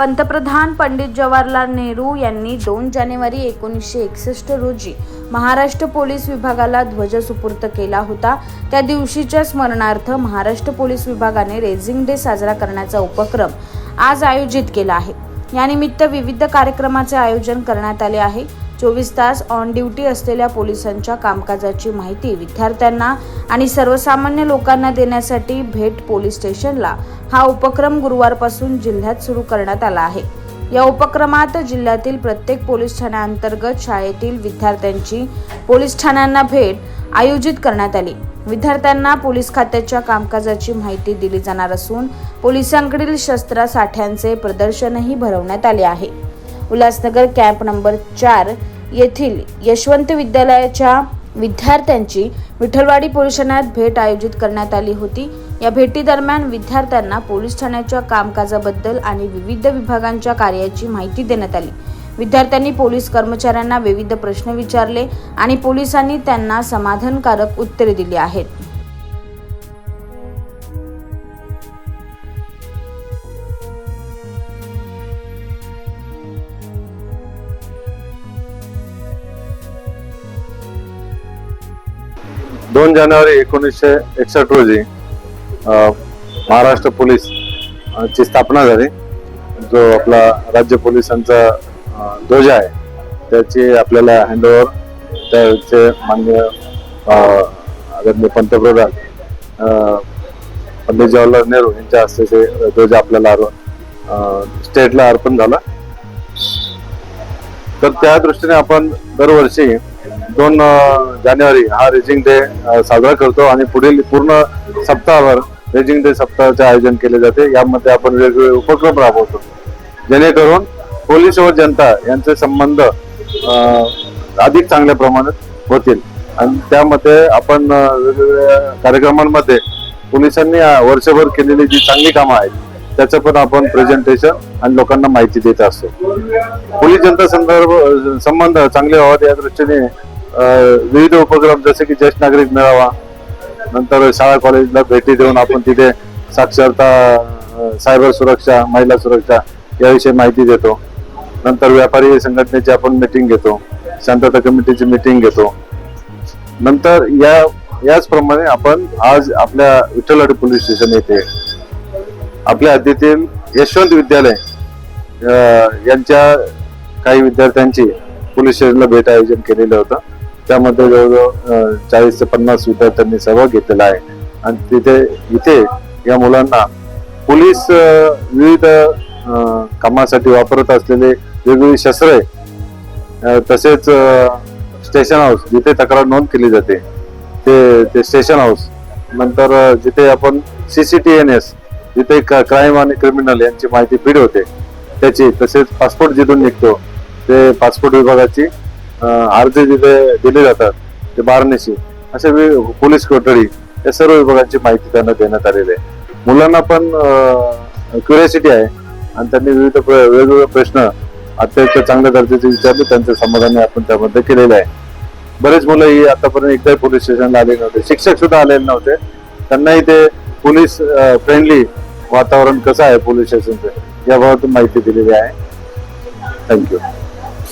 पंतप्रधान पंडित जवाहरलाल नेहरू यांनी दोन जानेवारी एकोणीसशे एकसष्ट रोजी महाराष्ट्र पोलीस विभागाला ध्वज सुपूर्त केला होता. त्या दिवशीच्या स्मरणार्थ महाराष्ट्र पोलीस विभागाने रेझिंग डे साजरा करण्याचा उपक्रम आज आयोजित केला आहे. यानिमित्त विविध कार्यक्रमाचे आयोजन करण्यात आले आहे. चोवीस तास ऑन ड्युटी असलेल्या पोलिसांच्या कामकाजाची माहिती विद्यार्थ्यांना आणि सर्वसामान्य लोकांना देण्यासाठी भेट पोलीस स्टेशनला हा उपक्रम गुरुवारपासून जिल्ह्यात सुरू करण्यात आला आहे. या उपक्रमात जिल्ह्यातील प्रत्येक पोलीस ठाण्याअंतर्गत शाळेतील विद्यार्थ्यांची पोलीस ठाण्यांना भेट आयोजित करण्यात आली. विद्यार्थ्यांना पोलीस खात्याच्या कामकाजाची माहिती दिली जाणार असून पोलिसांकडील शस्त्रसाठ्यांचे प्रदर्शनही भरवण्यात आले आहे. उल्हासनगर कॅम्प नंबर चार येथील यशवंत विद्यालयाच्या विद्यार्थ्यांची विठ्ठलवाडी पोलीस ठाण्यात भेट आयोजित करण्यात आली होती. या भेटीदरम्यान विद्यार्थ्यांना पोलीस ठाण्याच्या कामकाजाबद्दल आणि विविध विभागांच्या कार्याची माहिती देण्यात आली. विद्यार्थ्यांनी पोलीस कर्मचाऱ्यांना विविध प्रश्न विचारले आणि पोलिसांनी त्यांना समाधानकारक उत्तरे दिली आहेत. दोन जानेवारी एकोणीसशे एकसष्ट रोजी महाराष्ट्र पोलीस ची स्थापना झाली. जो आपला राज्य पोलिसांचा ध्वजा ध्वज आहे त्याची आपल्याला हँडओव्हर त्याचे मान्य आदरणीय पंतप्रधान पंडित जवाहरलाल नेहरू यांच्या हस्ते ते ध्वज आपल्याला स्टेटला अर्पण झाला. तर त्या दृष्टीने आपण दरवर्षी दोन जानेवारी हा रेजिंग डे साजरा करतो आणि पुढील पूर्ण सप्ताहावर रेजिंग डे सप्ताहाचे आयोजन केले जाते. यामध्ये आपण वेगवेगळे उपक्रम राबवतो. जेणेकरून पोलीस व जनता यांचे संबंध अधिक चांगल्या प्रमाणात होतील. आणि त्यामध्ये आपण वेगवेगळ्या कार्यक्रमांमध्ये पोलिसांनी वर्षभर केलेली जी चांगली कामं आहेत त्याचं पण आपण प्रेझेंटेशन आणि लोकांना माहिती देत असतो. पोलीस जनता संदर्भ संबंध चांगले व्हावेत या दृष्टीने विविध उपक्रम जसे की ज्येष्ठ नागरिक मेळावा नंतर शाळा कॉलेजला भेटी देऊन आपण तिथे साक्षरता सायबर सुरक्षा महिला सुरक्षा याविषयी माहिती देतो. नंतर व्यापारी संघटनेची आपण मिटिंग घेतो शांतता कमिटीची मिटिंग घेतो. नंतर या याचप्रमाणे आपण आज आपल्या विठ्ठलवाडी पोलीस स्टेशन येथे आपल्या हद्दीतील यशवंत विद्यालय यांच्या काही विद्यार्थ्यांची पोलीस स्टेशनला भेट आयोजन केलेलं होतं. त्यामध्ये जवळजवळ चाळीस ते पन्नास विद्यार्थ्यांनी सहभाग घेतलेला आहे. आणि तिथे इथे या मुलांना पोलीस विविध कामासाठी वापरत असलेले वेगवेगळी शस्त्रे तसेच स्टेशन हाऊस जिथे तक्रार नोंद केली जाते ते ते स्टेशन हाऊस. नंतर जिथे आपण C C T N S जिथे क्राईम आणि क्रिमिनल यांची माहिती फीड होते त्याची तसेच पासपोर्ट जिथून निघतो ते पासपोर्ट विभागाची अर्ज दिले दिले जातात ते बारनेशी असे पोलीस कोठडी या सर्व विभागांची माहिती त्यांना देण्यात आलेली आहे. मुलांना पण क्युरियासिटी आहे. आणि त्यांनी विविध प्र- वेगवेगळे प्रश्न अत्यंत चांगल्या दर्जाचे विचारले. त्यांचं समाधान आपण त्यामध्ये केलेलं आहे. बरेच मुलं ही आतापर्यंत एकदाही पोलीस स्टेशनला आले नव्हते. शिक्षक सुद्धा आलेले नव्हते. त्यांनाही ते पोलीस फ्रेंडली वातावरण कसं आहे पोलीस स्टेशनचं याबाबत माहिती दिलेली आहे. थँक्यू